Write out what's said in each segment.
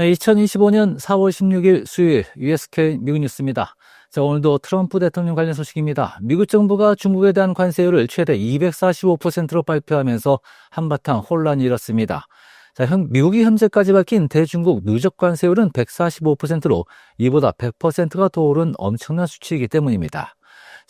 2025년 4월 16일 수요일 USK 미국 뉴스입니다. 자, 오늘도 트럼프 대통령 관련 소식입니다. 미국 정부가 중국에 대한 관세율을 최대 245%로 발표하면서 한바탕 혼란이 일었습니다. 자, 현, 미국이 현재까지 밝힌 대중국 누적 관세율은 145%로 이보다 100%가 더 오른 엄청난 수치이기 때문입니다.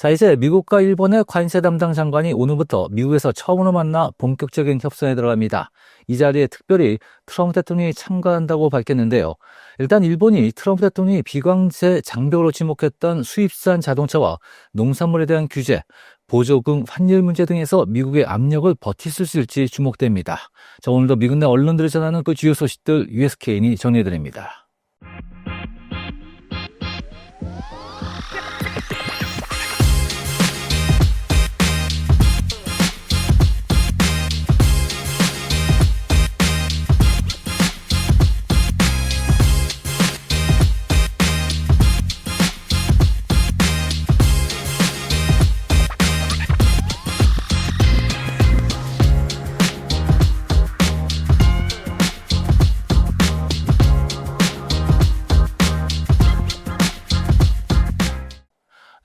자, 이제 미국과 일본의 관세 담당 장관이 오늘부터 미국에서 처음으로 만나 본격적인 협상에 들어갑니다. 이 자리에 특별히 트럼프 대통령이 참가한다고 밝혔는데요. 일단 일본이 트럼프 대통령이 비관세 장벽으로 지목했던 수입산 자동차와 농산물에 대한 규제, 보조금, 환율 문제 등에서 미국의 압력을 버틸 수 있을지 주목됩니다. 자, 오늘도 미국 내 언론들이 전하는 그 주요 소식들 USK인이 정리해드립니다.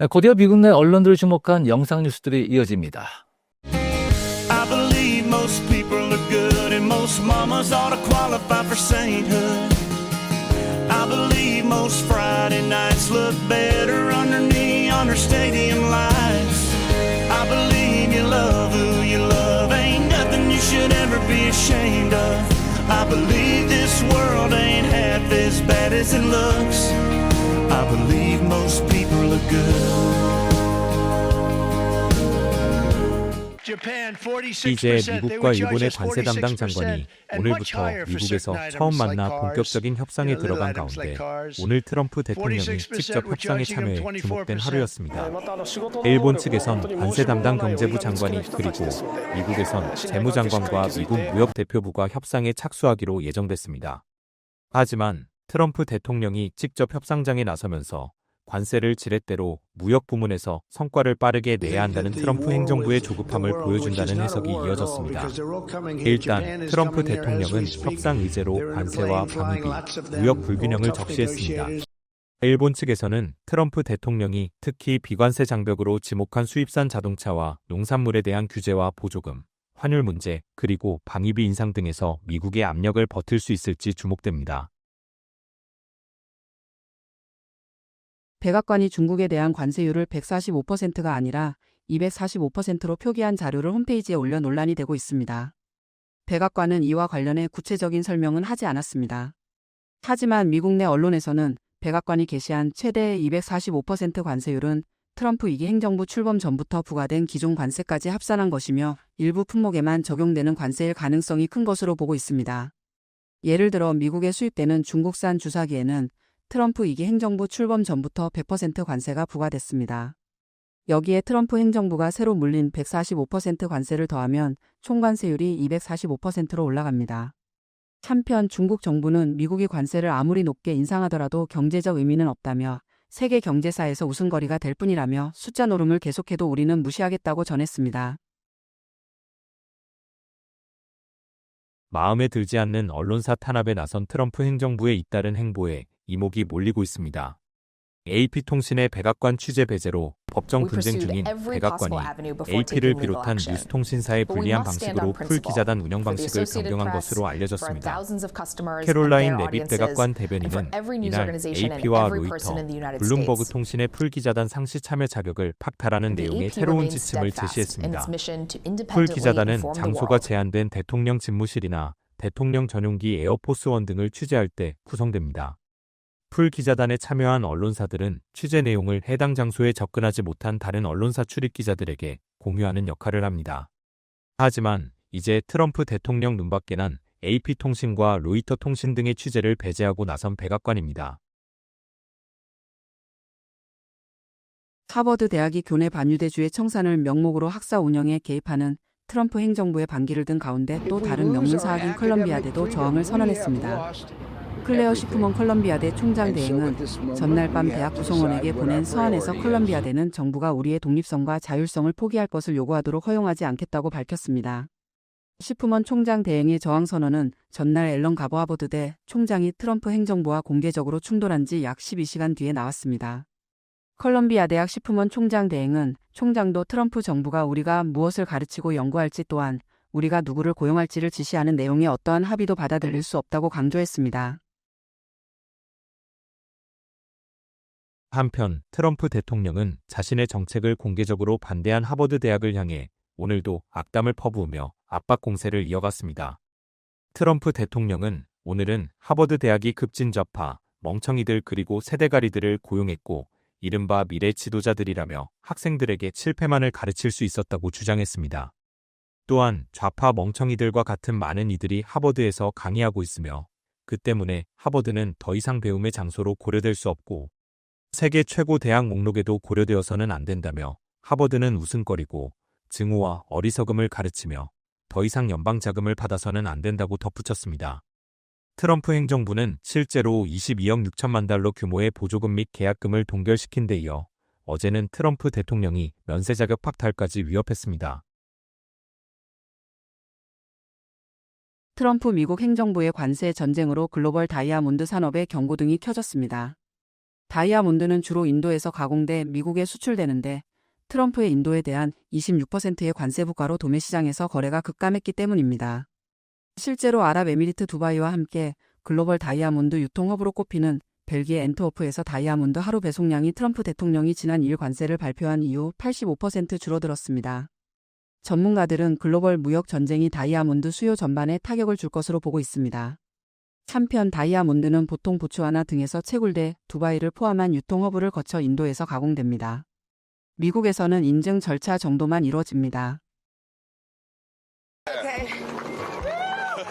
곧이어 미국 내 언론들이 주목한 영상 뉴스들이 이어집니다. I believe this world ain't half as bad as it looks. I believe most people. 이제 미국과 일본의 관세 담당 장관이 오늘부터 미국에서 처음 만나 본격적인 협상에 들어간 가운데 오늘 트럼프 대통령이 직접 협상에 참여해 주목된 하루였습니다. 일본 측에선 관세 담당 경제부 장관이 그리고 미국에선 재무장관과 미국 무역대표부가 협상에 착수하기로 예정됐습니다. 하지만 트럼프 대통령이 직접 협상장에 나서면서 관세를 지렛대로 무역 부문에서 성과를 빠르게 내야 한다는 트럼프 행정부의 조급함을 보여준다는 해석이 이어졌습니다. 일단 트럼프 대통령은 협상 의제로 관세와 방위비, 무역 불균형을 적시했습니다. 일본 측에서는 트럼프 대통령이 특히 비관세 장벽으로 지목한 수입산 자동차와 농산물에 대한 규제와 보조금, 환율 문제, 그리고 방위비 인상 등에서 미국의 압력을 버틸 수 있을지 주목됩니다. 백악관이 중국에 대한 관세율을 145%가 아니라 245%로 표기한 자료를 홈페이지에 올려 논란이 되고 있습니다. 백악관은 이와 관련해 구체적인 설명은 하지 않았습니다. 하지만 미국 내 언론에서는 백악관이 게시한 최대 245% 관세율은 트럼프 2기 행정부 출범 전부터 부과된 기존 관세까지 합산한 것이며 일부 품목에만 적용되는 관세일 가능성이 큰 것으로 보고 있습니다. 예를 들어 미국에 수입되는 중국산 주사기에는 트럼프 2기 행정부 출범 전부터 100% 관세가 부과됐습니다. 여기에 트럼프 행정부가 새로 물린 145% 관세를 더하면 총 관세율이 245%로 올라갑니다. 한편 중국 정부는 미국이 관세를 아무리 높게 인상하더라도 경제적 의미는 없다며 세계 경제사에서 우승거리가 될 뿐이라며 숫자 노름을 계속해도 우리는 무시하겠다고 전했습니다. 마음에 들지 않는 언론사 탄압에 나선 트럼프 행정부의 잇따른 행보에 이목이 몰리고 있습니다. AP통신의 백악관 취재 배제로 법정 분쟁 중인 백악관이 AP를 비롯한 뉴스통신사의 불리한 방식으로 풀 기자단 운영 방식을 변경한 것으로 알려졌습니다. 캐롤라인 레빗 백악관 대변인은 이날 AP와 로이터, 블룸버그 통신의 풀 기자단 상시 참여 자격을 박탈하는 내용의 새로운 지침을 제시했습니다. 풀 기자단은 장소가 제한된 대통령 집무실이나 대통령 전용기 에어포스원 등을 취재할 때 구성됩니다. 풀 기자단에 참여한 언론사들은 취재 내용을 해당 장소에 접근하지 못한 다른 언론사 출입 기자들에게 공유하는 역할을 합니다. 하지만 이제 트럼프 대통령 눈밖에 난 AP통신과 로이터 통신 등의 취재를 배제하고 나선 백악관입니다. 하버드 대학이 교내 반유대주의 청산을 명목으로 학사 운영에 개입하는 트럼프 행정부의 반기를 든 가운데 또 다른 명문사학인 컬럼비아대도 저항을 선언했습니다. 클레어 시프먼 컬럼비아대 총장 대행은 전날 밤 대학 구성원에게 보낸 서한에서 컬럼비아대는 정부가 우리의 독립성과 자율성을 포기할 것을 요구하도록 허용하지 않겠다고 밝혔습니다. 시프먼 총장 대행의 저항 선언은 전날 앨런 가버하버드 대 총장이 트럼프 행정부와 공개적으로 충돌한 지 약 12시간 뒤에 나왔습니다. 컬럼비아 대학 시프먼 총장 대행은 총장도 트럼프 정부가 우리가 무엇을 가르치고 연구할지 또한 우리가 누구를 고용할지를 지시하는 내용의 어떠한 합의도 받아들일 수 없다고 강조했습니다. 한편 트럼프 대통령은 자신의 정책을 공개적으로 반대한 하버드 대학을 향해 오늘도 악담을 퍼부으며 압박 공세를 이어갔습니다. 트럼프 대통령은 오늘은 하버드 대학이 급진 좌파, 멍청이들 그리고 세대가리들을 고용했고 이른바 미래 지도자들이라며 학생들에게 실패만을 가르칠 수 있었다고 주장했습니다. 또한 좌파 멍청이들과 같은 많은 이들이 하버드에서 강의하고 있으며 그 때문에 하버드는 더 이상 배움의 장소로 고려될 수 없고 세계 최고 대학 목록에도 고려되어서는 안 된다며 하버드는 웃음거리고 증오와 어리석음을 가르치며 더 이상 연방 자금을 받아서는 안 된다고 덧붙였습니다. 트럼프 행정부는 실제로 22억 6천만 달러 규모의 보조금 및 계약금을 동결시킨 데 이어 어제는 트럼프 대통령이 면세 자격 박탈까지 위협했습니다. 트럼프 미국 행정부의 관세 전쟁으로 글로벌 다이아몬드 산업의 경고등이 켜졌습니다. 다이아몬드는 주로 인도에서 가공돼 미국에 수출되는데 트럼프의 인도에 대한 26%의 관세 부과로 도매 시장에서 거래가 급감했기 때문입니다. 실제로 아랍에미리트 두바이와 함께 글로벌 다이아몬드 유통 허브로 꼽히는 벨기에 엔트워프에서 다이아몬드 하루 배송량이 트럼프 대통령이 지난 2일 관세를 발표한 이후 85% 줄어들었습니다. 전문가들은 글로벌 무역 전쟁이 다이아몬드 수요 전반에 타격을 줄 것으로 보고 있습니다. 한편 다이아몬드는 보통 보츠와나 등에서 채굴돼 두바이를 포함한 유통허브를 거쳐 인도에서 가공됩니다. 미국에서는 인증 절차 정도만 이루어집니다.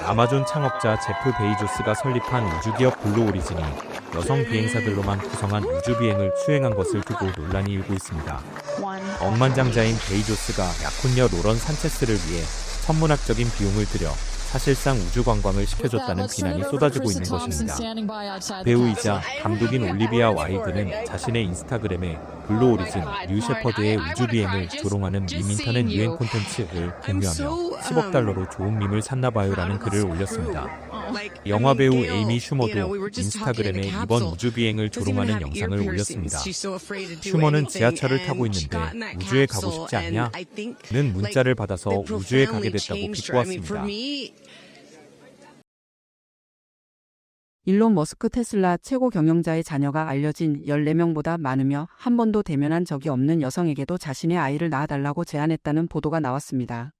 아마존 창업자 제프 베이조스가 설립한 우주기업 블루 오리진이 여성 비행사들로만 구성한 우주 비행을 수행한 것을 두고 논란이 일고 있습니다. 억만장자인 베이조스가 약혼녀 로런 산체스를 위해 천문학적인 비용을 들여 사실상 우주 관광을 시켜줬다는 비난이 쏟아지고 있는 것입니다. 배우이자 감독인 올리비아 와이드는 자신의 인스타그램에 블루 오리진 뉴 셰퍼드의 우주 비행을 조롱하는 밈 인터넷 유행 콘텐츠를 공유하며 10억 달러로 좋은 밈을 샀나봐요라는 글을 올렸습니다. 영화 배우 에이미 슈머도 인스타그램에 이번 우주 비행을 조롱하는 영상을 올렸습니다. 슈머는 지하철을 타고 있는데 우주에 가고 싶지 않냐? 는 문자를 받아서 우주에 가게 됐다고 비꼬았습니다. 일론 머스크 테슬라 최고 경영자의 자녀가 알려진 14명보다 많으며 한 번도 대면한 적이 없는 여성에게도 자신의 아이를 낳아달라고 제안했다는 보도가 나왔습니다.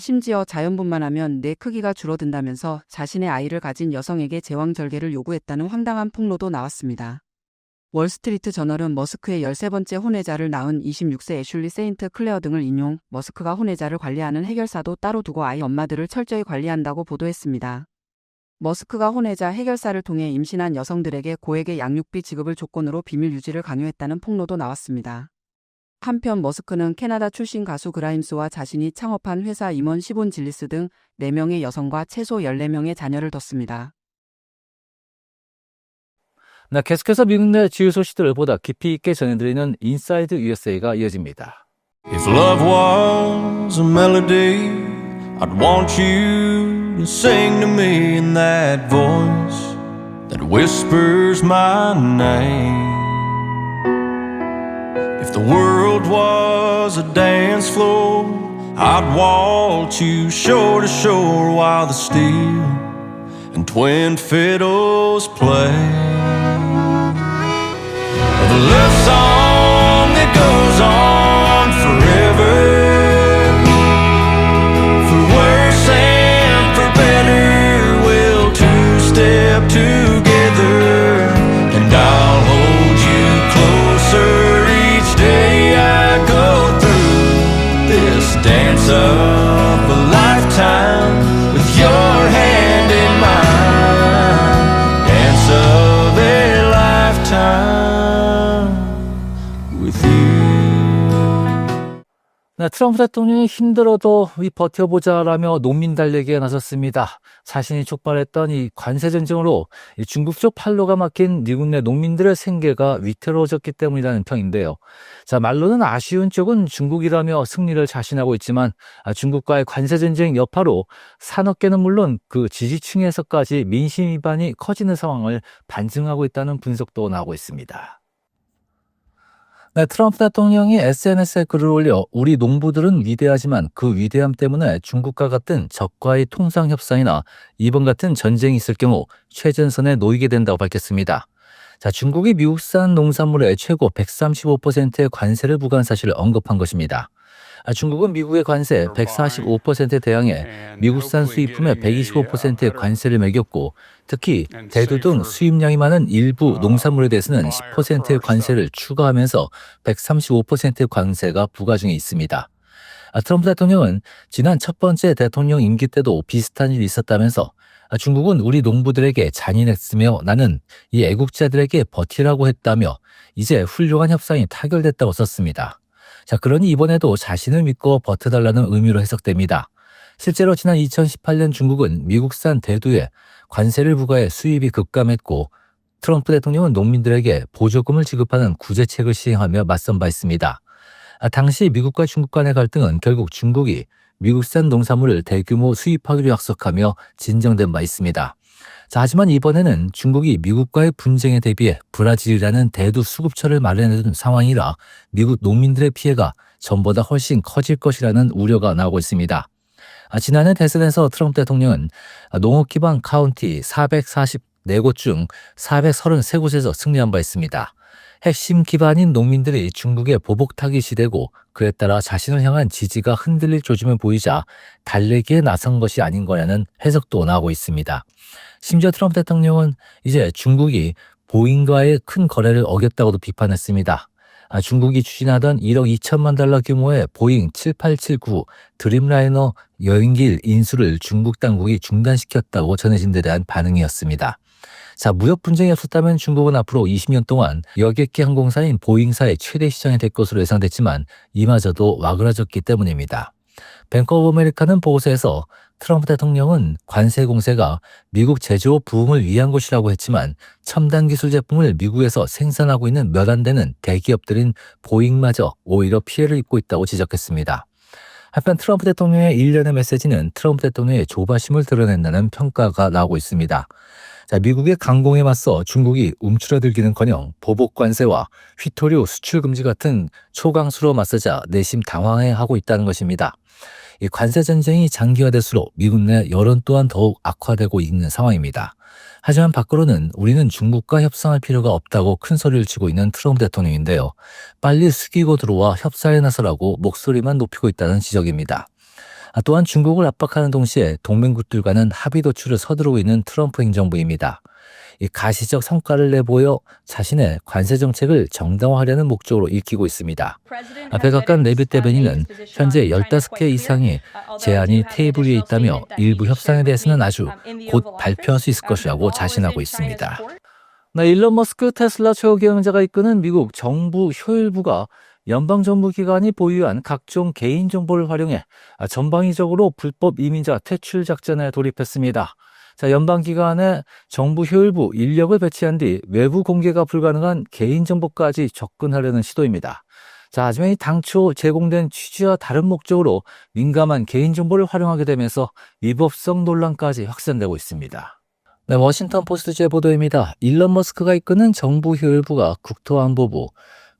심지어 자연분만 하면 내 크기가 줄어든다면서 자신의 아이를 가진 여성에게 제왕절개를 요구했다는 황당한 폭로도 나왔습니다. 월스트리트 저널은 머스크의 13번째 혼외자를 낳은 26세 애슐리 세인트 클레어 등을 인용 머스크가 혼외자를 관리하는 해결사도 따로 두고 아이 엄마들을 철저히 관리한다고 보도했습니다. 머스크가 혼외자 해결사를 통해 임신한 여성들에게 고액의 양육비 지급을 조건으로 비밀 유지를 강요했다는 폭로도 나왔습니다. 한편 머스크는 캐나다 출신 가수 그라임스와 자신이 창업한 회사 임원 시본 질리스 등 4명의 여성과 최소 14명의 자녀를 뒀습니다. 네, 계속해서 미국 내 주요 소식들을 보다 깊이 있게 전해드리는 인사이드 USA가 이어집니다. If love was a melody, I'd want you to sing to me in that voice that whispers my name. If the world was a dance floor, I'd waltz you shore to shore while the steel and twin fiddles play. The love song that goes on 트럼프 대통령이 힘들어도 이 버텨보자라며 농민 달래기에 나섰습니다. 자신이 촉발했던 이 관세 전쟁으로 이 중국 쪽 팔로가 막힌 미국 내 농민들의 생계가 위태로워졌기 때문이라는 평인데요. 자, 말로는 아쉬운 쪽은 중국이라며 승리를 자신하고 있지만 아, 중국과의 관세 전쟁 여파로 산업계는 물론 그 지지층에서까지 민심 위반이 커지는 상황을 반증하고 있다는 분석도 나오고 있습니다. 네, 트럼프 대통령이 SNS에 글을 올려 우리 농부들은 위대하지만 그 위대함 때문에 중국과 같은 적과의 통상 협상이나 이번 같은 전쟁이 있을 경우 최전선에 놓이게 된다고 밝혔습니다. 자, 중국이 미국산 농산물의 최고 135%의 관세를 부과한 사실을 언급한 것입니다. 아, 중국은 미국의 관세 145%에 대항해 미국산 수입품의 125%의 관세를 매겼고 특히 대두 등 수입량이 많은 일부 농산물에 대해서는 10%의 관세를 추가하면서 135%의 관세가 부과 중에 있습니다. 아, 트럼프 대통령은 지난 첫 번째 대통령 임기 때도 비슷한 일이 있었다면서 아, 중국은 우리 농부들에게 잔인했으며 나는 이 애국자들에게 버티라고 했다며 이제 훌륭한 협상이 타결됐다고 썼습니다. 자, 그러니 이번에도 자신을 믿고 버텨달라는 의미로 해석됩니다. 실제로 지난 2018년 중국은 미국산 대두에 관세를 부과해 수입이 급감했고 트럼프 대통령은 농민들에게 보조금을 지급하는 구제책을 시행하며 맞선 바 있습니다. 아, 당시 미국과 중국 간의 갈등은 결국 중국이 미국산 농산물을 대규모 수입하기로 약속하며 진정된 바 있습니다. 자, 하지만 이번에는 중국이 미국과의 분쟁에 대비해 브라질이라는 대두 수급처를 마련해둔 상황이라 미국 농민들의 피해가 전보다 훨씬 커질 것이라는 우려가 나오고 있습니다. 아, 지난해 대선에서 트럼프 대통령은 농업 기반 카운티 444곳 중 433곳에서 승리한 바 있습니다. 핵심 기반인 농민들이 중국의 보복 타기 시대고 그에 따라 자신을 향한 지지가 흔들릴 조짐을 보이자 달래기에 나선 것이 아닌 거냐는 해석도 나오고 있습니다. 심지어 트럼프 대통령은 이제 중국이 보잉과의 큰 거래를 어겼다고도 비판했습니다. 아, 중국이 추진하던 1억 2천만 달러 규모의 보잉 7879 드림라이너 여행길 인수를 중국 당국이 중단시켰다고 전해진 데 대한 반응이었습니다. 자, 무역 분쟁이 없었다면 중국은 앞으로 20년 동안 여객기 항공사인 보잉사의 최대 시장이 될 것으로 예상됐지만 이마저도 와그라졌기 때문입니다. 뱅커 오브 아메리카는 보고서에서 트럼프 대통령은 관세 공세가 미국 제조업 부흥을 위한 것이라고 했지만 첨단 기술 제품을 미국에서 생산하고 있는 몇 안 되는 대기업들인 보잉마저 오히려 피해를 입고 있다고 지적했습니다. 한편 트럼프 대통령의 일련의 메시지는 트럼프 대통령의 조바심을 드러낸다는 평가가 나오고 있습니다. 자, 미국의 강공에 맞서 중국이 움츠러들기는커녕 보복 관세와 휘토류 수출 금지 같은 초강수로 맞서자 내심 당황해하고 있다는 것입니다. 이 관세 전쟁이 장기화될수록 미국 내 여론 또한 더욱 악화되고 있는 상황입니다. 하지만 밖으로는 우리는 중국과 협상할 필요가 없다고 큰 소리를 치고 있는 트럼프 대통령인데요. 빨리 숙이고 들어와 협상에 나서라고 목소리만 높이고 있다는 지적입니다. 아, 또한 중국을 압박하는 동시에 동맹국들과는 합의 도출을 서두르고 있는 트럼프 행정부입니다. 이 가시적 성과를 내보여 자신의 관세 정책을 정당화하려는 목적으로 읽히고 있습니다. 아, 백악관 레비 대변인은 현재 15개 이상의 제안이 테이블 위에 있다며 일부 협상에 대해서는 아주 곧 발표할 수 있을 것이라고 자신하고 있습니다. 네, 일론 머스크 테슬라 최고 경영자가 이끄는 미국 정부 효율부가 연방정부기관이 보유한 각종 개인정보를 활용해 전방위적으로 불법 이민자 퇴출 작전에 돌입했습니다. 자, 연방기관에 정부 효율부 인력을 배치한 뒤 외부 공개가 불가능한 개인정보까지 접근하려는 시도입니다. 자, 하지만 당초 제공된 취지와 다른 목적으로 민감한 개인정보를 활용하게 되면서 위법성 논란까지 확산되고 있습니다. 네, 워싱턴 포스트제 보도입니다. 일론 머스크가 이끄는 정부 효율부가 국토안보부,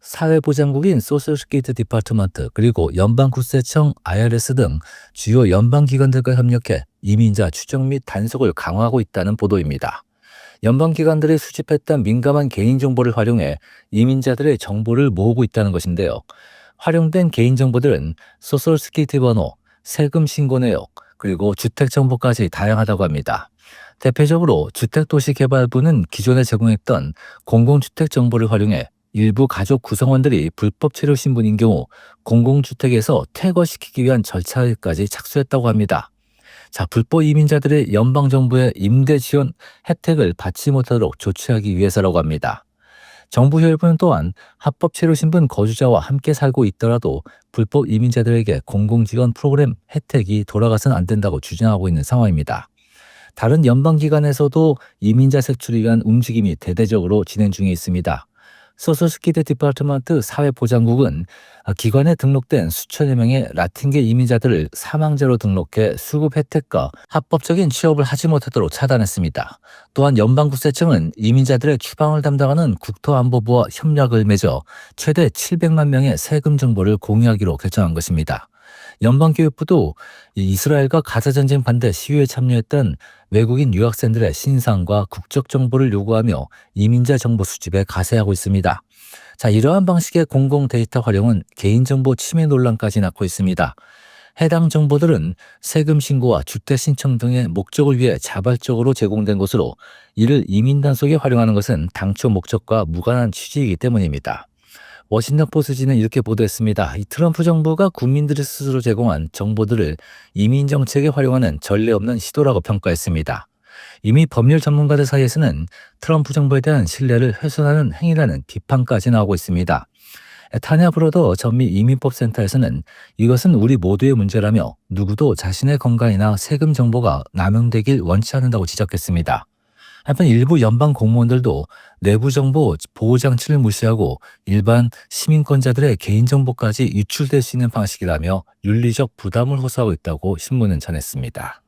사회보장국인 소셜스케이트 디파트먼트 그리고 연방국세청 IRS 등 주요 연방기관들과 협력해 이민자 추적 및 단속을 강화하고 있다는 보도입니다. 연방기관들이 수집했던 민감한 개인정보를 활용해 이민자들의 정보를 모으고 있다는 것인데요. 활용된 개인정보들은 소셜스케이트 번호, 세금 신고 내역, 그리고 주택 정보까지 다양하다고 합니다. 대표적으로 주택도시개발부는 기존에 제공했던 공공주택 정보를 활용해 일부 가족 구성원들이 불법 체류 신분인 경우 공공주택에서 퇴거시키기 위한 절차까지 착수했다고 합니다. 자, 불법 이민자들의 연방정부의 임대 지원 혜택을 받지 못하도록 조치하기 위해서라고 합니다. 정부 혈부는 또한 합법 체류 신분 거주자와 함께 살고 있더라도 불법 이민자들에게 공공지원 프로그램 혜택이 돌아가선 안 된다고 주장하고 있는 상황입니다. 다른 연방기관에서도 이민자 색출을 위한 움직임이 대대적으로 진행 중에 있습니다. 소셜스키드 디파트먼트 사회보장국은 기관에 등록된 수천여 명의 라틴계 이민자들을 사망자로 등록해 수급 혜택과 합법적인 취업을 하지 못하도록 차단했습니다. 또한 연방국세청은 이민자들의 추방을 담당하는 국토안보부와 협력을 맺어 최대 700만 명의 세금 정보를 공유하기로 결정한 것입니다. 연방교육부도 이 이스라엘과 가자 전쟁 반대 시위에 참여했던 외국인 유학생들의 신상과 국적 정보를 요구하며 이민자 정보 수집에 가세하고 있습니다. 자, 이러한 방식의 공공 데이터 활용은 개인정보 침해 논란까지 낳고 있습니다. 해당 정보들은 세금 신고와 주택 신청 등의 목적을 위해 자발적으로 제공된 것으로 이를 이민 단속에 활용하는 것은 당초 목적과 무관한 취지이기 때문입니다. 워싱턴 포스지는 이렇게 보도했습니다. 이 트럼프 정부가 국민들이 스스로 제공한 정보들을 이민 정책에 활용하는 전례 없는 시도라고 평가했습니다. 이미 법률 전문가들 사이에서는 트럼프 정부에 대한 신뢰를 훼손하는 행위라는 비판까지 나오고 있습니다. 브로더 전미 이민법 센터에서는 이것은 우리 모두의 문제라며 누구도 자신의 건강이나 세금 정보가 남용되길 원치 않는다고 지적했습니다. 한편 일부 연방 공무원들도 내부 정보 보호 장치를 무시하고 일반 시민권자들의 개인 정보까지 유출될 수 있는 방식이라며 윤리적 부담을 호소하고 있다고 신문은 전했습니다.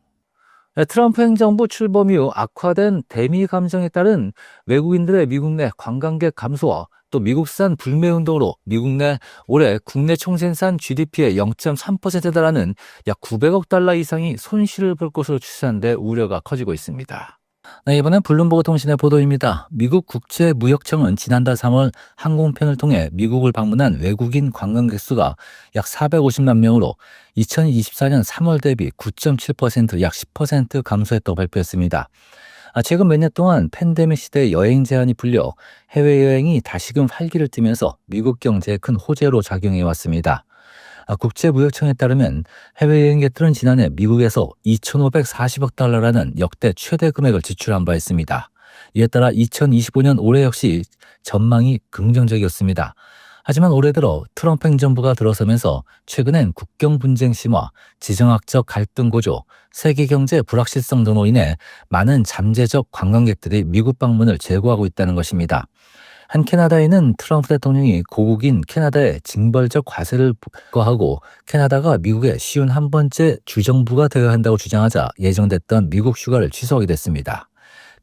네, 트럼프 행정부 출범 이후 악화된 대미 감정에 따른 외국인들의 미국 내 관광객 감소와 또 미국산 불매 운동으로 미국 내 올해 국내 총생산 GDP의 0.3%에 달하는 약 900억 달러 이상이 손실을 볼 것으로 추산돼 우려가 커지고 있습니다. 네, 이번엔 블룸버그 통신의 보도입니다. 미국 국제무역청은 지난달 3월 항공편을 통해 미국을 방문한 외국인 관광객 수가 약 450만 명으로 2024년 3월 대비 9.7%약 10% 감소했다고 발표했습니다. 아, 최근 몇 년 동안 팬데믹 시대에 여행 제한이 풀려 해외여행이 다시금 활기를 띠면서 미국 경제에 큰 호재로 작용해 왔습니다. 아, 국제무역청에 따르면 해외여행객들은 지난해 미국에서 2,540억 달러라는 역대 최대 금액을 지출한 바 있습니다. 이에 따라 2025년 올해 역시 전망이 긍정적이었습니다. 하지만 올해 들어 트럼프 행정부가 들어서면서 최근엔 국경 분쟁 심화, 지정학적 갈등 고조, 세계 경제 불확실성 등으로 인해 많은 잠재적 관광객들이 미국 방문을 제고하고 있다는 것입니다. 한 캐나다인은 트럼프 대통령이 고국인 캐나다에 징벌적 과세를 부과하고 캐나다가 미국의 쉬운 한 번째 주정부가 되어야 한다고 주장하자 예정됐던 미국 휴가를 취소하게 됐습니다.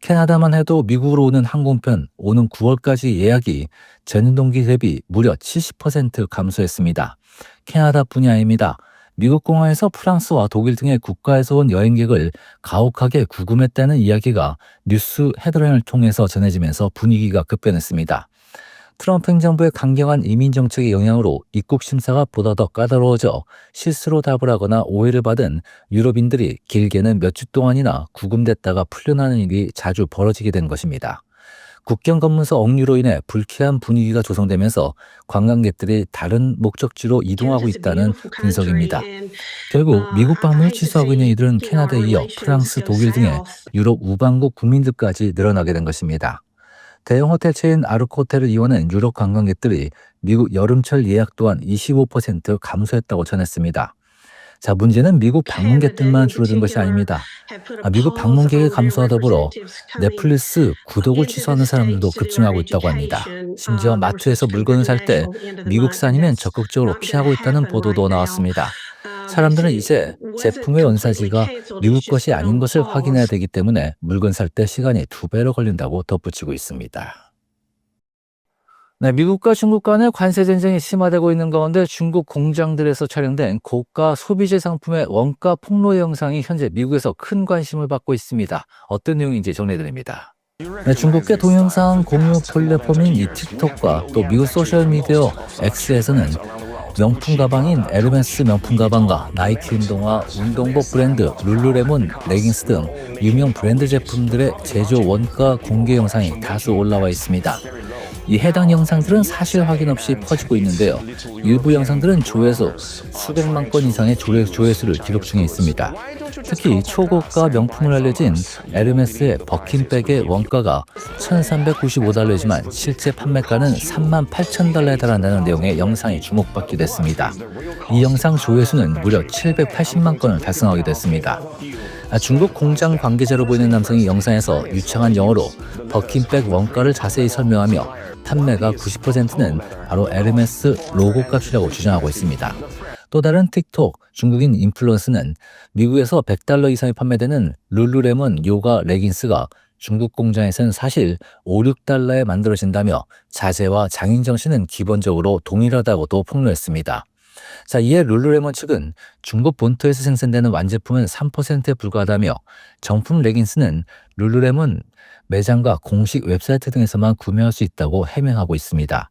캐나다만 해도 미국으로 오는 항공편 오는 9월까지 예약이 전년 동기 대비 무려 70% 감소했습니다. 캐나다뿐이 아닙니다. 미국 공항에서 프랑스와 독일 등의 국가에서 온 여행객을 가혹하게 구금했다는 이야기가 뉴스 헤드라인을 통해서 전해지면서 분위기가 급변했습니다. 트럼프 행정부의 강경한 이민 정책의 영향으로 입국 심사가 보다 더 까다로워져 실수로 답을 하거나 오해를 받은 유럽인들이 길게는 몇 주 동안이나 구금됐다가 풀려나는 일이 자주 벌어지게 된 것입니다. 국경 검문소 억류로 인해 불쾌한 분위기가 조성되면서 관광객들이 다른 목적지로 이동하고 있다는 분석입니다. 결국 미국 방문을 취소하고 있는 이들은 캐나다에 이어 프랑스, 독일 등의 유럽 우방국 국민들까지 늘어나게 된 것입니다. 대형 호텔 체인 아르코 호텔을 이용하는 유럽 관광객들이 미국 여름철 예약 또한 25% 감소했다고 전했습니다. 자, 문제는 미국 방문객들만 줄어든 것이 아닙니다. 아, 미국 방문객의 감소와 더불어 넷플릭스 구독을 취소하는 사람들도 급증하고 있다고 합니다. 심지어 마트에서 물건을 살 때 미국산이면 적극적으로 피하고 있다는 보도도 나왔습니다. 사람들은 이제 제품의 원사지가 미국 것이 아닌 것을 확인해야 되기 때문에 물건 살 때 시간이 두 배로 걸린다고 덧붙이고 있습니다. 네, 미국과 중국 간의 관세 전쟁이 심화되고 있는 가운데 중국 공장들에서 촬영된 고가 소비재 상품의 원가 폭로 영상이 현재 미국에서 큰 관심을 받고 있습니다. 어떤 내용인지 전해드립니다. 네, 중국계 동영상 공유 플랫폼인 이 틱톡과 또 미국 소셜미디어 X에서는 명품 가방인 에르메스 명품 가방과 나이키 운동화, 운동복 브랜드 룰루레몬 레깅스 등 유명 브랜드 제품들의 제조 원가 공개 영상이 다수 올라와 있습니다. 이 해당 영상들은 사실 확인 없이 퍼지고 있는데요. 일부 영상들은 조회수 수백만 건 이상의 조회, 조회수 를 기록 중에 있습니다. 특히 초고가 명품을 알려진 에르메스의 버킨백의 원가가 1395달러이지만 실제 판매가는 3만 8천 달러에 달한다는 내용의 영상이 주목받기도 했습니다. 이 영상 조회수는 무려 780만 건을 달성하기도 했습니다. 아, 중국 공장 관계자로 보이는 남성이 영상에서 유창한 영어로 버킨백 원가를 자세히 설명하며 판매가 90%는 바로 에르메스 로고 값이라고 주장하고 있습니다. 또 다른 틱톡 중국인 인플루언스는 미국에서 100달러 이상이 판매되는 룰루레몬 요가 레깅스가 중국 공장에서는 사실 5, 6달러에 만들어진다며 자재와 장인 정신은 기본적으로 동일하다고도 폭로했습니다. 자, 이에 룰루레몬 측은 중국 본토에서 생산되는 완제품은 3%에 불과하다며 정품 레깅스는 룰루레몬 매장과 공식 웹사이트 등에서만 구매할 수 있다고 해명하고 있습니다.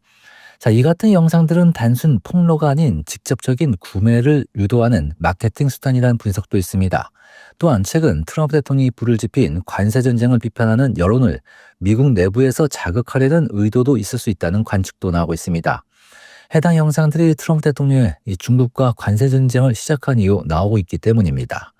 자, 이 같은 영상들은 단순 폭로가 아닌 직접적인 구매를 유도하는 마케팅 수단이라는 분석도 있습니다. 또한 최근 트럼프 대통령이 불을 지핀 관세 전쟁을 비판하는 여론을 미국 내부에서 자극하려는 의도도 있을 수 있다는 관측도 나오고 있습니다. 해당 영상들이 트럼프 대통령의 이 중국과 관세 전쟁을 시작한 이후 나오고 있기 때문입니다.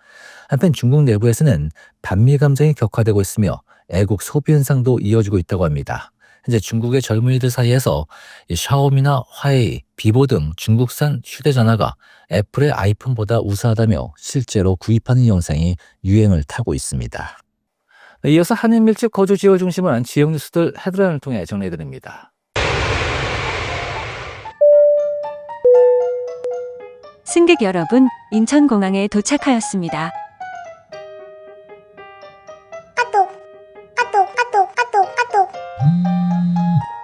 한편 중국 내부에서는 반미 감정이 격화되고 있으며 애국 소비 현상도 이어지고 있다고 합니다. 현재 중국의 젊은이들 사이에서 이 샤오미나 화웨이, 비보 등 중국산 휴대전화가 애플의 아이폰보다 우수하다며 실제로 구입하는 영상이 유행을 타고 있습니다. 네, 이어서 한인 밀집 거주 지역을 중심으로 한 지역 뉴스들 헤드라인을 통해 정리해드립니다. 승객 여러분, 인천공항에 도착하였습니다.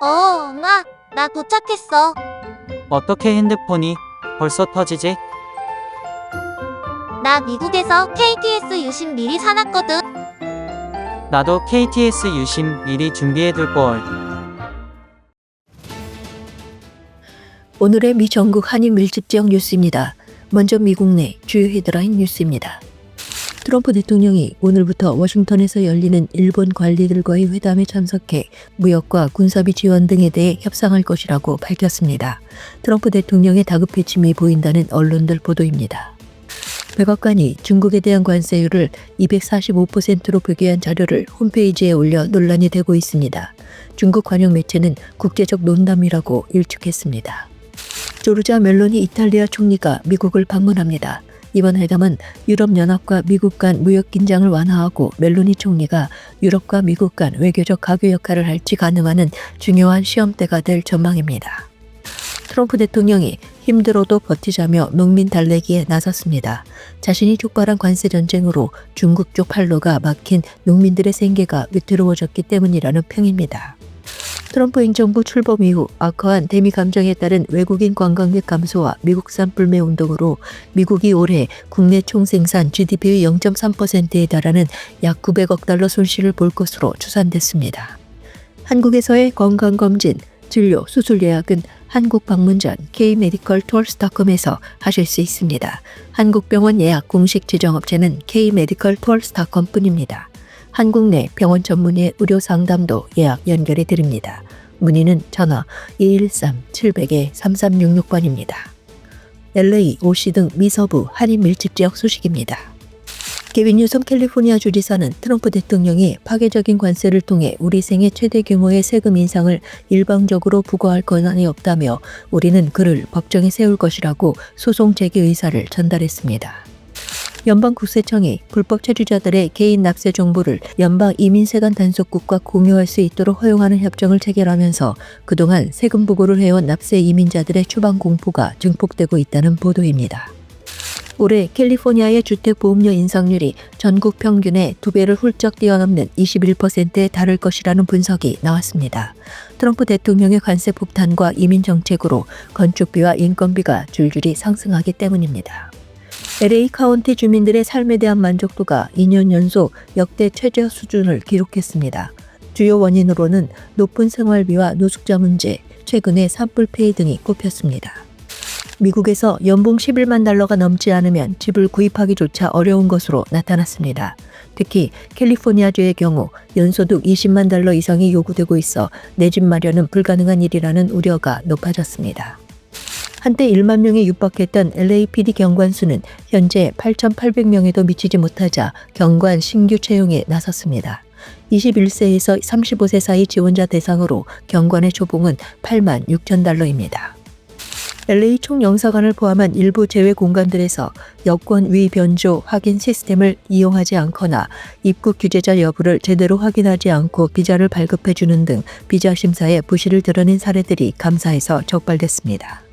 어, 엄마, 나 도착했어. 어떻게 핸드폰이 벌써 터지지? 나 미국에서 KTS 유심 미리 사놨거든. 나도 KTS 유심 미리 준비해둘 걸. 오늘의 미 전국 한인 밀집 지역 뉴스입니다. 먼저 미국 내 주요 헤드라인 뉴스입니다. 트럼프 대통령이 오늘부터 워싱턴에서 열리는 일본 관리들과의 회담에 참석해 무역과 군사비 지원 등에 대해 협상할 것이라고 밝혔습니다. 트럼프 대통령의 다급해짐이 보인다는 언론들 보도입니다. 백악관이 중국에 대한 관세율을 245%로 표기한 자료를 홈페이지에 올려 논란이 되고 있습니다. 중국 관영 매체는 국제적 논담이라고 일축했습니다. 조르자 멜로니 이탈리아 총리가 미국을 방문합니다. 이번 회담은 유럽연합과 미국 간 무역 긴장을 완화하고 멜로니 총리가 유럽과 미국 간 외교적 가교 역할을 할지 가능하는 중요한 시험대가 될 전망입니다. 트럼프 대통령이 힘들어도 버티자며 농민 달래기에 나섰습니다. 자신이 촉발한 관세 전쟁으로 중국 쪽 팔로가 막힌 농민들의 생계가 위태로워졌기 때문이라는 평입니다. 트럼프 행정부 출범 이후 악화한 대미 감정에 따른 외국인 관광객 감소와 미국산 불매 운동으로 미국이 올해 국내 총생산 GDP의 0.3%에 달하는 약 900억 달러 손실을 볼 것으로 추산됐습니다. 한국에서의 건강검진, 진료, 수술 예약은 한국 방문 전 K-메디컬 투어스닷컴에서 하실 수 있습니다. 한국병원 예약 공식 지정업체는 K-메디컬 투어스닷컴뿐입니다. 한국 내 병원 전문의 의료 상담도 예약 연결해 드립니다. 문의는 전화 213-700-3366번입니다. LA, OC 등 미서부 한인 밀집 지역 소식입니다. 케빈 뉴섬 캘리포니아 주지사는 트럼프 대통령이 파괴적인 관세를 통해 우리 생애 최대 규모의 세금 인상을 일방적으로 부과할 권한이 없다며 우리는 그를 법정에 세울 것이라고 소송 제기 의사를 전달했습니다. 연방국세청이 불법 체류자들의 개인 납세 정보를 연방 이민세관 단속국과 공유할 수 있도록 허용하는 협정을 체결하면서 그동안 세금 보고를 해온 납세 이민자들의 추방 공포가 증폭되고 있다는 보도입니다. 올해 캘리포니아의 주택보험료 인상률이 전국 평균의 두 배를 훌쩍 뛰어넘는 21%에 달할 것이라는 분석이 나왔습니다. 트럼프 대통령의 관세 폭탄과 이민 정책으로 건축비와 인건비가 줄줄이 상승하기 때문입니다. LA 카운티 주민들의 삶에 대한 만족도가 2년 연속 역대 최저 수준을 기록했습니다. 주요 원인으로는 높은 생활비와 노숙자 문제, 최근의 산불 폐해 등이 꼽혔습니다. 미국에서 연봉 11만 달러가 넘지 않으면 집을 구입하기조차 어려운 것으로 나타났습니다. 특히 캘리포니아주의 경우 연소득 20만 달러 이상이 요구되고 있어 내 집 마련은 불가능한 일이라는 우려가 높아졌습니다. 한때 1만 명에 육박했던 LAPD 경관 수는 현재 8,800명에도 미치지 못하자 경관 신규 채용에 나섰습니다. 21세에서 35세 사이 지원자 대상으로 경관의 초봉은 8만 6천 달러입니다. LA 총영사관을 포함한 일부 제외 공간들에서 여권 위 변조 확인 시스템을 이용하지 않거나 입국 규제자 여부를 제대로 확인하지 않고 비자를 발급해 주는 등 비자 심사에 부실을 드러낸 사례들이 감사에서 적발됐습니다.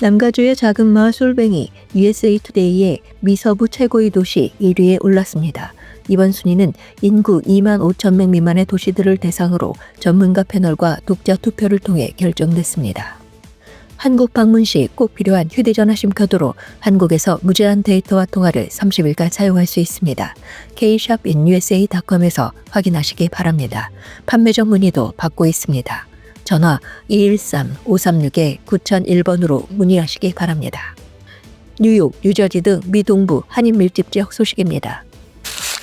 남가주의 작은 마을 솔뱅이 USA 투데이의 미서부 최고의 도시 1위에 올랐습니다. 이번 순위는 인구 2만 5천 명 미만의 도시들을 대상으로 전문가 패널과 독자 투표를 통해 결정됐습니다. 한국 방문 시 꼭 필요한 휴대전화 심카드로 한국에서 무제한 데이터와 통화를 30일간 사용할 수 있습니다. kshopinUSA.com에서 확인하시기 바랍니다. 판매점 문의도 받고 있습니다. 전화 213-536-9001번으로 문의하시기 바랍니다. 뉴욕, 뉴저지 등 미 동부 한인 밀집 지역 소식입니다.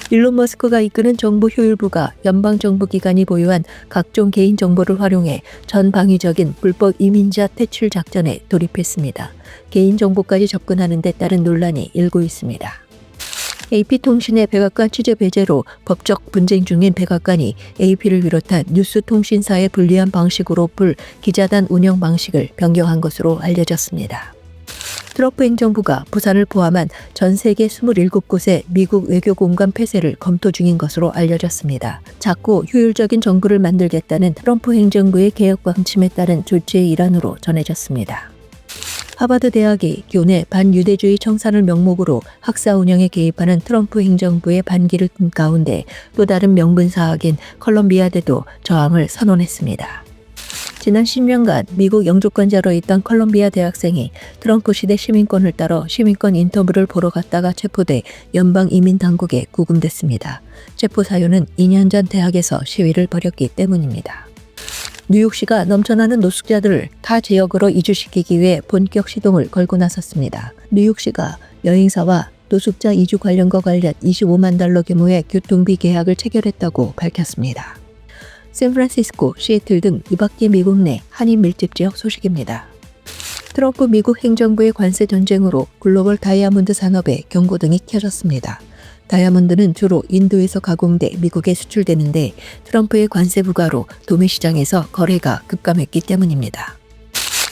일론 머스크가 이끄는 정부 효율부가 연방 정부 기관이 보유한 각종 개인 정보를 활용해 전방위적인 불법 이민자 퇴출 작전에 돌입했습니다. 개인 정보까지 접근하는 데 따른 논란이 일고 있습니다. AP통신의 백악관 취재 배제로 법적 분쟁 중인 백악관이 AP를 비롯한 뉴스 통신사의 불리한 방식으로 풀 기자단 운영 방식을 변경한 것으로 알려졌습니다. 트럼프 행정부가 부산을 포함한 전 세계 27곳의 미국 외교 공간 폐쇄를 검토 중인 것으로 알려졌습니다. 작고 효율적인 정부를 만들겠다는 트럼프 행정부의 개혁 방침에 따른 조치의 일환으로 전해졌습니다. 하버드 대학이 교내 반유대주의 청산을 명목으로 학사 운영에 개입하는 트럼프 행정부의 반기를 든 가운데 또 다른 명분 사학인 컬럼비아대도 저항을 선언했습니다. 지난 10년간 미국 영주권자로 있던 컬럼비아 대학생이 트럼프 시대 시민권을 따러 시민권 인터뷰를 보러 갔다가 체포돼 연방 이민 당국에 구금됐습니다. 체포 사유는 2년 전 대학에서 시위를 벌였기 때문입니다. 뉴욕시가 넘쳐나는 노숙자들을 타 지역으로 이주시키기 위해 본격 시동을 걸고 나섰습니다. 뉴욕시가 여행사와 노숙자 이주 관련과 관련 25만 달러 규모의 교통비 계약을 체결했다고 밝혔습니다. 샌프란시스코, 시애틀 등 2바퀴 미국 내 한인 밀집 지역 소식입니다. 트럼프 미국 행정부의 관세 전쟁으로 글로벌 다이아몬드 산업에 경고등이 켜졌습니다. 다이아몬드는 주로 인도에서 가공돼 미국에 수출되는데 트럼프의 관세 부과로 도매 시장에서 거래가 급감했기 때문입니다.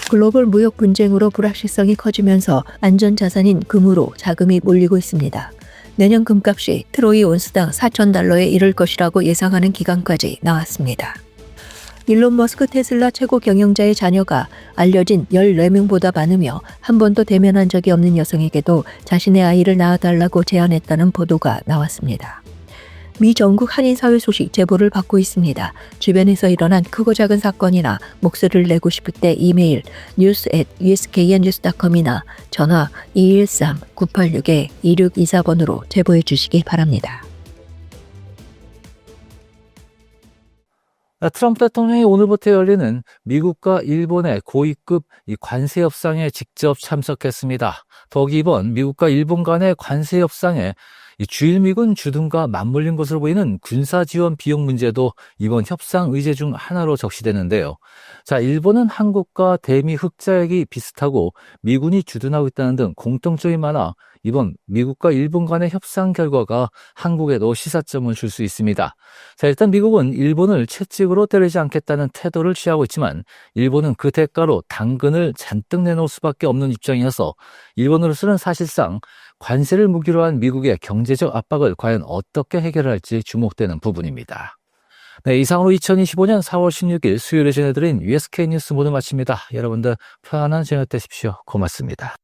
글로벌 무역 분쟁으로 불확실성이 커지면서 안전 자산인 금으로 자금이 몰리고 있습니다. 내년 금값이 트로이 온스당 4천 달러에 이를 것이라고 예상하는 기간까지 나왔습니다. 일론 머스크 테슬라 최고 경영자의 자녀가 알려진 14명보다 많으며 한 번도 대면한 적이 없는 여성에게도 자신의 아이를 낳아달라고 제안했다는 보도가 나왔습니다. 미 전국 한인 사회 소식 제보를 받고 있습니다. 주변에서 일어난 크고 작은 사건이나 목소리를 내고 싶을 때 이메일 news at usknnews.com이나 전화 213-986-2624번으로 제보해 주시기 바랍니다. 트럼프 대통령이 오늘부터 열리는 미국과 일본의 고위급 이 관세 협상에 직접 참석했습니다. 더욱이 이번 미국과 일본 간의 관세 협상에 이 주일미군 주둔과 맞물린 것으로 보이는 군사 지원 비용 문제도 이번 협상 의제 중 하나로 적시되는데요. 자, 일본은 한국과 대미 흑자액이 비슷하고 미군이 주둔하고 있다는 등 공통점이 많아 이번 미국과 일본 간의 협상 결과가 한국에도 시사점을 줄 수 있습니다. 자, 일단 미국은 일본을 채찍으로 때리지 않겠다는 태도를 취하고 있지만 일본은 그 대가로 당근을 잔뜩 내놓을 수밖에 없는 입장이어서 일본으로서는 사실상 관세를 무기로 한 미국의 경제적 압박을 과연 어떻게 해결할지 주목되는 부분입니다. 네, 이상으로 2025년 4월 16일 수요일에 전해드린 USK 뉴스 모두 마칩니다. 여러분들 편안한 저녁 되십시오. 고맙습니다.